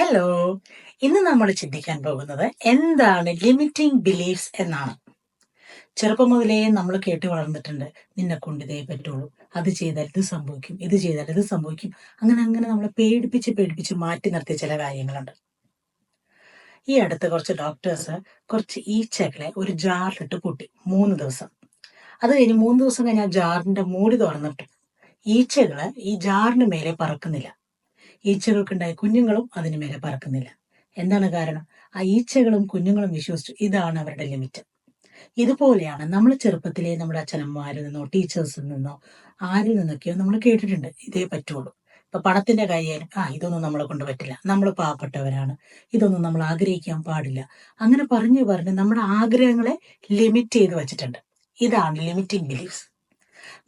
Hello ഇന്ന് നമ്മൾ ചിന്തിക്കാൻ പോകുന്നത് എന്താണ് ലിമിറ്റിംഗ് ബിലീഫ്സ് എന്നാണ്. ചെറുപ്പം മുതലേ നമ്മൾ കേട്ട് വളർന്നിട്ടുണ്ട്. നിന്നെ കൊണ്ട് ഇതേ പറ്റുള്ളൂ. അത് ചെയ്താൽ ഇത് സംഭവിക്കും. ഇത് ചെയ്താൽ ഇത് സംഭവിക്കും. അങ്ങനെ അങ്ങനെ നമ്മളെ പേടിപ്പിച്ച് പേടിപ്പിച്ച് മാറ്റി നിർത്തിയ ചില കാര്യങ്ങളുണ്ട്. ഈ അടുത്ത് കുറച്ച് ഡോക്ടേഴ്സ് കുറച്ച് ഈച്ചകളെ ഒരു ജാറിലിട്ട് കൂട്ടി മൂന്ന് ദിവസം. അത് കഴിഞ്ഞ് മൂന്ന് ദിവസം കഴിഞ്ഞ് ആ ജാറിന്റെ മൂടി തുറന്നിട്ട് ഈച്ചകൾ ഈ ജാറിന് മേലെ പറക്കുന്നില്ല. ഈച്ചകൾക്കുണ്ടായ കുഞ്ഞുങ്ങളും അതിന് മേലെ പറക്കുന്നില്ല. എന്താണ് കാരണം? ആ ഈച്ചകളും കുഞ്ഞുങ്ങളും വിശ്വസിച്ചു ഇതാണ് അവരുടെ ലിമിറ്റ് ഇതുപോലെയാണ് നമ്മൾ ചെറുപ്പത്തിലെ നമ്മുടെ അച്ഛനമ്മമാരിൽ നിന്നോ ടീച്ചേഴ്സിൽ നിന്നോ ആരിൽ നിന്നൊക്കെയോ നമ്മൾ കേട്ടിട്ടുണ്ട്. ഇതേ പറ്റുള്ളൂ. ഇപ്പൊ പണത്തിന്റെ കാര്യം ആ ഇതൊന്നും നമ്മളെ കൊണ്ട് പറ്റില്ല. നമ്മൾ പാവപ്പെട്ടവരാണ്. ഇതൊന്നും നമ്മൾ ആഗ്രഹിക്കാൻ പാടില്ല. അങ്ങനെ പറഞ്ഞു പറഞ്ഞ് നമ്മുടെ ആഗ്രഹങ്ങളെ ലിമിറ്റ് ചെയ്ത് വെച്ചിട്ടുണ്ട്. ഇതാണ് ലിമിറ്റിംഗ് ബിലീഫ്സ്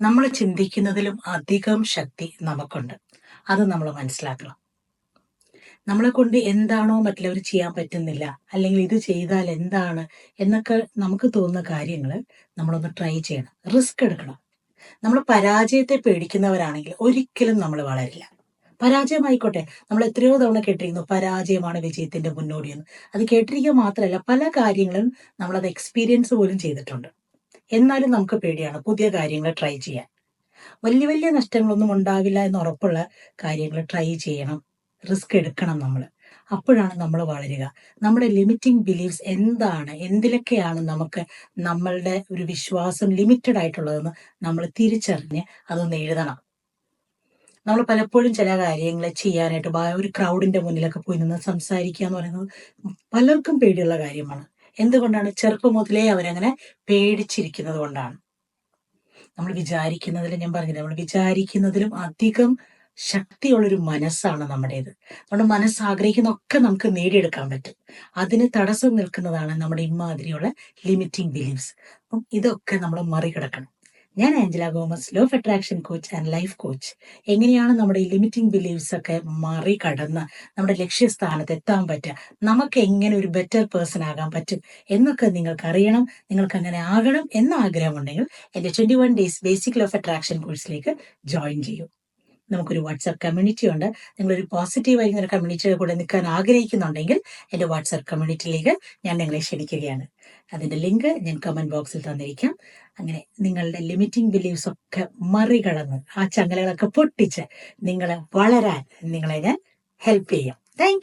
നമ്മൾ ചിന്തിക്കുന്നതിലും അധികം ശക്തി നമുക്കുണ്ട്. അത് നമ്മൾ മനസ്സിലാക്കണം. നമ്മളെ കൊണ്ട് എന്താണോ മറ്റുള്ളവർ ചെയ്യാൻ പറ്റുന്നില്ല അല്ലെങ്കിൽ ഇത് ചെയ്താൽ എന്താണ് എന്നൊക്കെ നമുക്ക് തോന്നുന്ന കാര്യങ്ങൾ നമ്മളൊന്ന് ട്രൈ ചെയ്യണം. റിസ്ക് എടുക്കണം. നമ്മൾ പരാജയത്തെ പേടിക്കുന്നവരാണെങ്കിൽ ഒരിക്കലും നമ്മൾ വളരില്ല. പരാജയമായിക്കോട്ടെ. നമ്മൾ എത്രയോ തവണ കേട്ടിരിക്കുന്നു പരാജയമാണ് വിജയത്തിന്റെ മുന്നോടിയെന്ന്. അത് കേട്ടിരിക്കുക മാത്രമല്ല പല കാര്യങ്ങളും നമ്മളത് എക്സ്പീരിയൻസ് പോലും ചെയ്തിട്ടുണ്ട്. എന്നാലും നമുക്ക് പേടിയാണ് പുതിയ കാര്യങ്ങൾ ട്രൈ ചെയ്യാൻ. വലിയ വലിയ നഷ്ടങ്ങളൊന്നും ഉണ്ടാവില്ല എന്ന് ഉറപ്പുള്ള കാര്യങ്ങൾ ട്രൈ ചെയ്യണം. റിസ്ക് എടുക്കണം നമ്മൾ അപ്പോഴാണ് നമ്മൾ വളരുക. നമ്മുടെ ലിമിറ്റിംഗ് ബിലീഫ്സ് എന്താണ്? എന്തിലൊക്കെയാണ് നമുക്ക് നമ്മളുടെ ഒരു വിശ്വാസം ലിമിറ്റഡ് ആയിട്ടുള്ളതെന്ന് നമ്മൾ തിരിച്ചറിഞ്ഞ് അതൊന്ന് എഴുതണം. നമ്മൾ പലപ്പോഴും ചില കാര്യങ്ങൾ ചെയ്യാനായിട്ട് ഒരു ക്രൗഡിന്റെ മുന്നിലൊക്കെ പോയി നിന്ന് സംസാരിക്കുക എന്ന് പറയുന്നത് പലർക്കും പേടിയുള്ള കാര്യമാണ്. എന്തുകൊണ്ടാണ് ചെറുപ്പം മുതലേ അവരങ്ങനെ പേടിച്ചിരിക്കുന്നത് കൊണ്ടാണ്? നമ്മൾ വിചാരിക്കുന്നതിലും ഞാൻ പറഞ്ഞില്ല നമ്മൾ വിചാരിക്കുന്നതിലും അധികം ശക്തിയുള്ളൊരു മനസ്സാണ് നമ്മുടേത്. നമ്മുടെ മനസ്സ് ആഗ്രഹിക്കുന്ന ഒക്കെ നമുക്ക് നേടിയെടുക്കാൻ പറ്റും. അതിന് തടസ്സം നിൽക്കുന്നതാണ് നമ്മുടെ ഇമാതിരിയുള്ള ലിമിറ്റിംഗ് ബിലീഫ്സ് അപ്പം ഇതൊക്കെ നമ്മൾ മറികടക്കണം. ഞാൻ Angela Gomez law of attraction coach and life coach എങ്ങനെയാണ് നമ്മുടെ ലിമിറ്റിംഗ് ബിലീവ്സ് ഒക്കെ മറികടന്ന് നമ്മുടെ ലക്ഷ്യസ്ഥാനത്ത് എത്താൻ പറ്റുക? നമുക്ക് എങ്ങനെ ഒരു ബെറ്റർ പേഴ്സൺ ആകാൻ പറ്റും? എന്നൊക്കെ നിങ്ങൾക്ക് അറിയണം. നിങ്ങൾക്ക് അങ്ങനെ ആകണം എന്ന ആഗ്രഹമുണ്ടെങ്കിൽ എന്റെ twenty one days basic law of attraction കോഴ്സിലേക്ക് ജോയിൻ ചെയ്യൂ. നമുക്കൊരു വാട്സാപ്പ് കമ്മ്യൂണിറ്റി ഉണ്ട്. നിങ്ങളൊരു പോസിറ്റീവായി ഒരു കമ്മ്യൂണിറ്റിയുടെ കൂടെ നിൽക്കാൻ ആഗ്രഹിക്കുന്നുണ്ടെങ്കിൽ എന്റെ വാട്സാപ്പ് കമ്മ്യൂണിറ്റിയിലേക്ക് ഞാൻ നിങ്ങളെ ക്ഷണിക്കുകയാണ്. അതിന്റെ ലിങ്ക് ഞാൻ കമന്റ് ബോക്സിൽ തന്നിരിക്കാം. അങ്ങനെ നിങ്ങളുടെ ലിമിറ്റിംഗ് ബിലീവ്സ് ഒക്കെ മറികടന്ന് ആ ചങ്ങലകളൊക്കെ പൊട്ടിച്ച് നിങ്ങളെ വളരാൻ നിങ്ങളെ ഞാൻ ഹെൽപ്പ് ചെയ്യാം. താങ്ക്